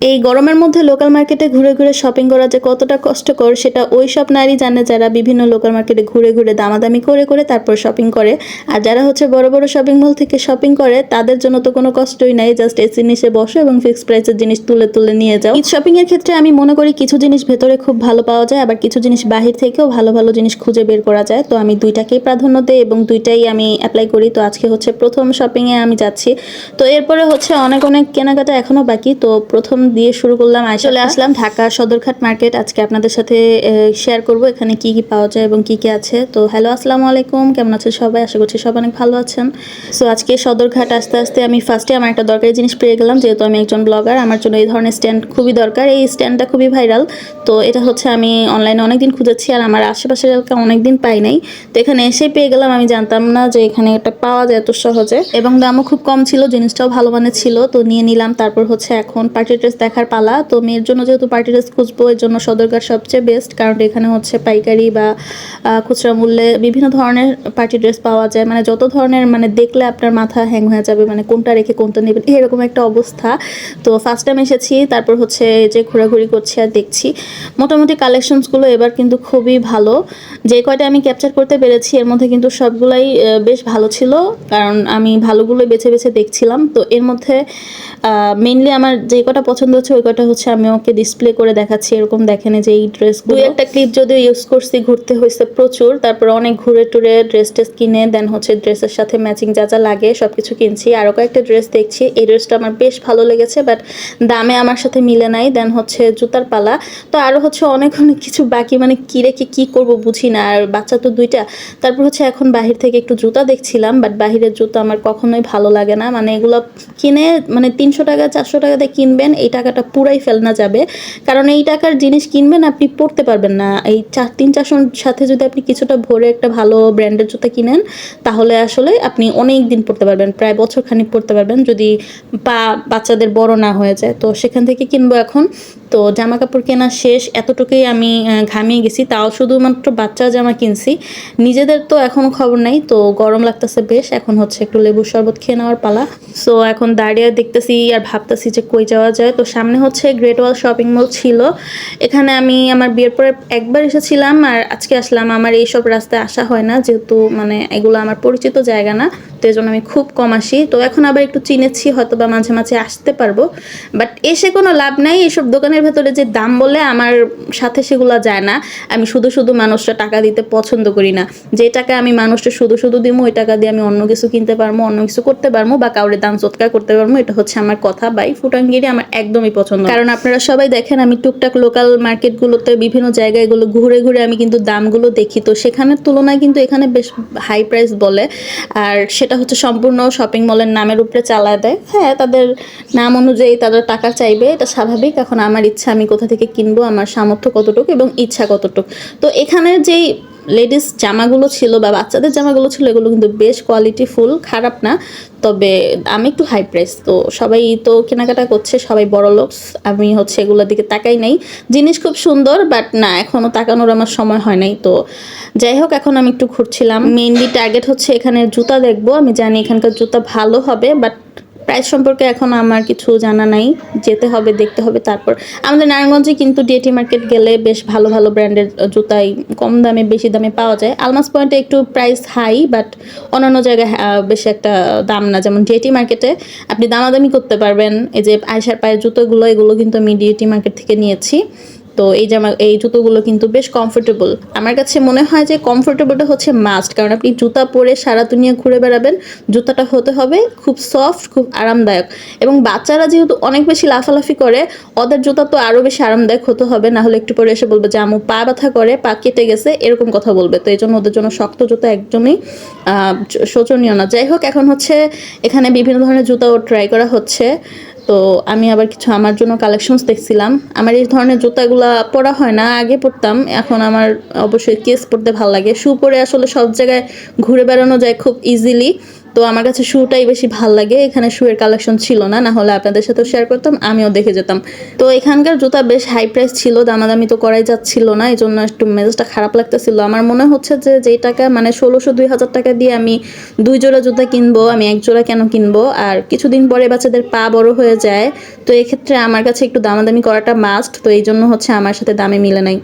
এই গরমের মধ্যে লোকাল মার্কেটে ঘুরে ঘুরে শপিং করা যে কতটা কষ্টকর, সেটা ওই সব নারী জানে যারা বিভিন্ন লোকাল মার্কেটে ঘুরে ঘুরে দামাদামি করে করে তারপর শপিং করে। আর যারা হচ্ছে বড় বড় শপিং মল থেকে শপিং করে, তাদের জন্য তো কোনো কষ্টই নাই জাস্ট এসি নিচে বসো এবং ফিক্সড প্রাইসের জিনিস তুলে তুলে নিয়ে যাও। ঈদ শপিং এর ক্ষেত্রে আমি মনে করি কিছু জিনিস ভেতরে খুব ভালো পাওয়া যায়, আবার কিছু জিনিস বাহির থেকেও ভালো ভালো জিনিস খুঁজে বের করা যায়। তো আমি দুইটাকেই প্রাধান্য দিই এবং দুইটাই আমি অ্যাপ্লাই করি। তো আজকে হচ্ছে প্রথম শপিংয়ে আমি যাচ্ছি। তো এরপরে হচ্ছে অনেক অনেক কেনাকাটা এখনও বাকি। তো প্রথম দিয়ে শুরু করলাম। চলে আসলাম ঢাকা সদরঘাট মার্কেট। আজকে আপনাদের সাথে শেয়ার করব এখানে কি কি পাওয়া যায় এবং কি কি আছে। তো হ্যালো আসসালামু আলাইকুম। কেমন আছেন সবাই? আশা করছি সবাই অনেক ভালো আছেন। সো আজকে সদরঘাট আস্তে আস্তে আমি ফার্স্টে আমার একটা দরকারি জিনিস পেয়ে গেলাম। যেহেতু আমি একজন ব্লগার আমার জন্য এই ধরনের স্ট্যান্ড খুবই দরকার। এই স্ট্যান্ডটা খুবই ভাইরাল তো এটা হচ্ছে আমি অনলাইনে অনেকদিন খুঁজেছি আর আমার আশেপাশের এলাকা অনেকদিন পাই নাই। তো এখানে এসেই পেয়ে গেলাম। আমি জানতাম না যে এখানে এটা পাওয়া যায় এত সহজে। এবং দামও খুব কম ছিল, জিনিসটাও ভালো মানের ছিল। তো নিয়ে নিলাম। তারপর হচ্ছে এখন পার্টি ড্রেস দেখার পালা। তো মেয়ের জন্য যেহেতু পার্টি ড্রেস খুঁজবো, এর জন্য সদরঘাট সবচেয়ে বেস্ট কারণ এখানে হচ্ছে পাইকারি বা খুচরা মূল্যে বিভিন্ন ধরনের পার্টি ড্রেস পাওয়া যায়। মানে যত ধরনের মানে দেখলে আপনার মাথা হ্যাং হয়ে যাবে মানে কোনটা রেখে কোনটা নেবেন, এরকম একটা অবস্থা। তো ফার্স্ট টাইম এসেছি। তারপর হচ্ছে যে ঘোরাঘুরি করছি আর দেখছি। মোটামুটি কালেকশনসগুলো এবার কিন্তু খুবই ভালো। যে কয়টা আমি ক্যাপচার করতে পেরেছি, এর মধ্যে কিন্তু সবগুলাই বেশ ভালো ছিল, কারণ আমি ভালোগুলোই বেছে বেছে দেখছিলাম। তো এর মধ্যে মেইনলি আমার যে কটা পছন্দ হচ্ছে, ওই কটা হচ্ছে আমি ওকে ডিসপ্লে করে দেখাচ্ছি, এরকম দেখেন যে এই ড্রেস দুই একটা ক্লিপ যদিও ইউজ করছি, ঘুরতে হয়েছে প্রচুর, তারপর অনেক ঘুরে টুরে ড্রেস টেস কিনে দেন হচ্ছে ড্রেসের সাথে ম্যাচিং যা যা লাগে সব কিছু কিনছি। আরও কয়েকটা ড্রেস দেখছি, এই ড্রেসটা আমার বেশ ভালো লেগেছে বাট দামে আমার সাথে মিলে নাই দেন হচ্ছে জুতার পালা। তো আরও হচ্ছে অনেক অনেক কিছু বাকি মানে কি রেখে কি করব বুঝি না। আর বাচ্চা তো দুইটা। তারপর হচ্ছে এখন বাহির থেকে একটু জুতা দেখছিলাম বাট বাহিরের জুতা আমার কখনোই ভালো লাগে না। মানে এগুলো কিনে মানে তিনশো টাকা, চারশো টাকাতে কিনবেন, এই টাকাটা পুরাই ফেলনা যাবে। কারণ এই টাকার জিনিস কিনবেন, আপনি পড়তে পারবেন না। এই চার তিন চারশোর সাথে যদি আপনি কিছুটা ভরে একটা ভালো ব্র্যান্ডের জুতা কিনেন, তাহলে আসলে আপনি অনেক দিন পড়তে পারবেন, প্রায় বছর খানিক পড়তে পারবেন, যদি পা বাচ্চাদের বড় না হয়ে যায়। তো সেখান থেকে কিনবো এখন। তো জামা কাপড় কেনা শেষ। এতটুকুই আমি ঘামিয়ে গেছি। তাও শুধুমাত্র বাচ্চা জামা কিনছি। নিজেদের তো এখনও খবর নাই, তো গরম লাগতেছে বেশ। এখন হচ্ছে একটু লেবুর শরবত খেয়ে নেওয়ার পালা। সো এখন দাঁড়িয়ে দেখতেছি আর ভাবতেছি যে কই যাওয়া যায়। তো সামনে হচ্ছে গ্রেট ওয়াল শপিং মল ছিল। এখানে আমি আমার বিয়ের পরে একবার এসেছিলাম আর আজকে আসলাম। আমার এইসব রাস্তায় আসা হয় না, যেহেতু মানে এগুলো আমার পরিচিত জায়গা না। তো এই জন্য আমি খুব কম আসি। তো এখন আবার একটু চিনেছি হয়তো বা মাঝে মাঝে আসতে পারব। বাট এসে কোনো লাভ নাই এইসব দোকানের ভেতরে যে দাম বলে আমার সাথে সেগুলো যায় না। আমি শুধু শুধু মানুষটা টাকা দিতে পছন্দ করি না। যে টাকা আমি মানুষটা শুধু শুধু দিব ওই টাকা দিয়ে আমি অন্য কিছু কিনতে পারব, অন্য কিছু করতে পারব, বা কাউরে দাম সৎকার করতে পারব, এটা হচ্ছে আমার কথা। বাই ফুটাঙ্গিরি আমার একদমই পছন্দ কারণ আপনারা সবাই দেখেন, আমি টুকটাক লোকাল মার্কেটগুলোতে বিভিন্ন জায়গায় এগুলো ঘুরে ঘুরে আমি কিন্তু দামগুলো দেখি। তো সেখানের তুলনায় কিন্তু এখানে বেশ হাই প্রাইস বলে। আর সেটা হচ্ছে সম্পূর্ণ শপিং মলের নামের উপরে চালায় দেয়। হ্যাঁ তাদের নাম অনুযায়ী তাদের টাকা চাইবে, এটা স্বাভাবিক। এখন আমার ইচ্ছা, আমি কোথা থেকে কিনবো, আমার সামর্থ্য কতটুকু এবং ইচ্ছা কতটুকু। তো এখানে যেই লেডিস জামাগুলো ছিল বা বাচ্চাদের জামাগুলো ছিল, এগুলো কিন্তু বেশ কোয়ালিটি ফুল খারাপ না। তবে আমি একটু হাই প্রাইস তো সবাই তো কেনাকাটা করছে, সবাই বড় লোক, আমি হচ্ছে এগুলোর দিকে তাকাই নাই। জিনিস খুব সুন্দর বাট না এখনও তাকানোর আমার সময় হয় নাই, তো যাই হোক, এখন আমি একটু ঘুরছিলাম। মেইনলি টার্গেট হচ্ছে এখানে জুতা দেখব, আমি জানি এখানকার জুতা ভালো হবে বাট প্রাইস সম্পর্কে এখন আমার কিছু জানা নাই। যেতে হবে, দেখতে হবে, তারপর। আমাদের নারায়ণগঞ্জে কিন্তু ডিএটি মার্কেট গেলে বেশ ভালো ভালো ব্র্যান্ডের জুতাই কম দামে, বেশি দামে পাওয়া যায়। আলমাস পয়েন্টে একটু প্রাইস হাই বাট অন্যান্য জায়গায় বেশি একটা দাম না। যেমন ডিএটি মার্কেটে আপনি দামাদামি করতে পারবেন। এই যে আয়সার পায়ের জুতোগুলো, এগুলো কিন্তু আমি ডিএটি মার্কেট থেকে নিয়েছি। তো এই জামা এই জুতোগুলো কিন্তু বেশ কমফোর্টেবল আমার কাছে মনে হয় যে কমফোর্টেবলটা হচ্ছে মাস্ট কারণ আপনি জুতা পরে সারা দুনিয়া ঘুরে বেড়াবেন, জুতাটা হতে হবে খুব সফট খুব আরামদায়ক। এবং বাচ্চারা যেহেতু অনেক বেশি লাফালাফি করে, ওদের জুতা তো আরও বেশি আরামদায়ক হতে হবে না হলে একটু পরে এসে বলবে যে আমু পা ব্যথা করে, পা কেটে গেছে, এরকম কথা বলবে। তো এই জন্য ওদের জন্য শক্ত জুতা একদমই শোচনীয় না। যাই হোক, এখন হচ্ছে এখানে বিভিন্ন ধরনের জুতাও ট্রাই করা হচ্ছে। তো আমি আবার কিছু আমার জন্য কালেকশনস দেখছিলাম। আমার এই ধরনের জুতাগুলা পরা হয় না, আগে পরতাম। এখন আমার অবশ্যই কেস পরতে ভালো লাগে। শু পরে আসলে সব জায়গায় ঘুরে বেড়ানো যায় খুব ইজিলি তো আমার কাছে শুটাই বেশি ভালো লাগে। এখানে শুয়ের কালেকশন ছিল না না হলে আপনাদের সাথেও শেয়ার করতাম, আমিও দেখে যেতাম। তো এখানকার জুতা বেশ হাই প্রাইস ছিল, দামাদামি তো করাই যাচ্ছিল না এই জন্য একটু মেজাজটা খারাপ লাগতেছিল। আমার মনে হচ্ছে যে যেই টাকা মানে ষোলোশো, দুই হাজার টাকা দিয়ে আমি দুই জোড়া জুতা কিনবো, আমি এক জোড়া কেন কিনবো? আর কিছুদিন পরে বাচ্চাদের পা বড় হয়ে যায়, তো এক্ষেত্রে আমার কাছে একটু দামাদামি করাটা মাস্ট তো এই জন্য হচ্ছে আমার সাথে দামে মিলে নাই।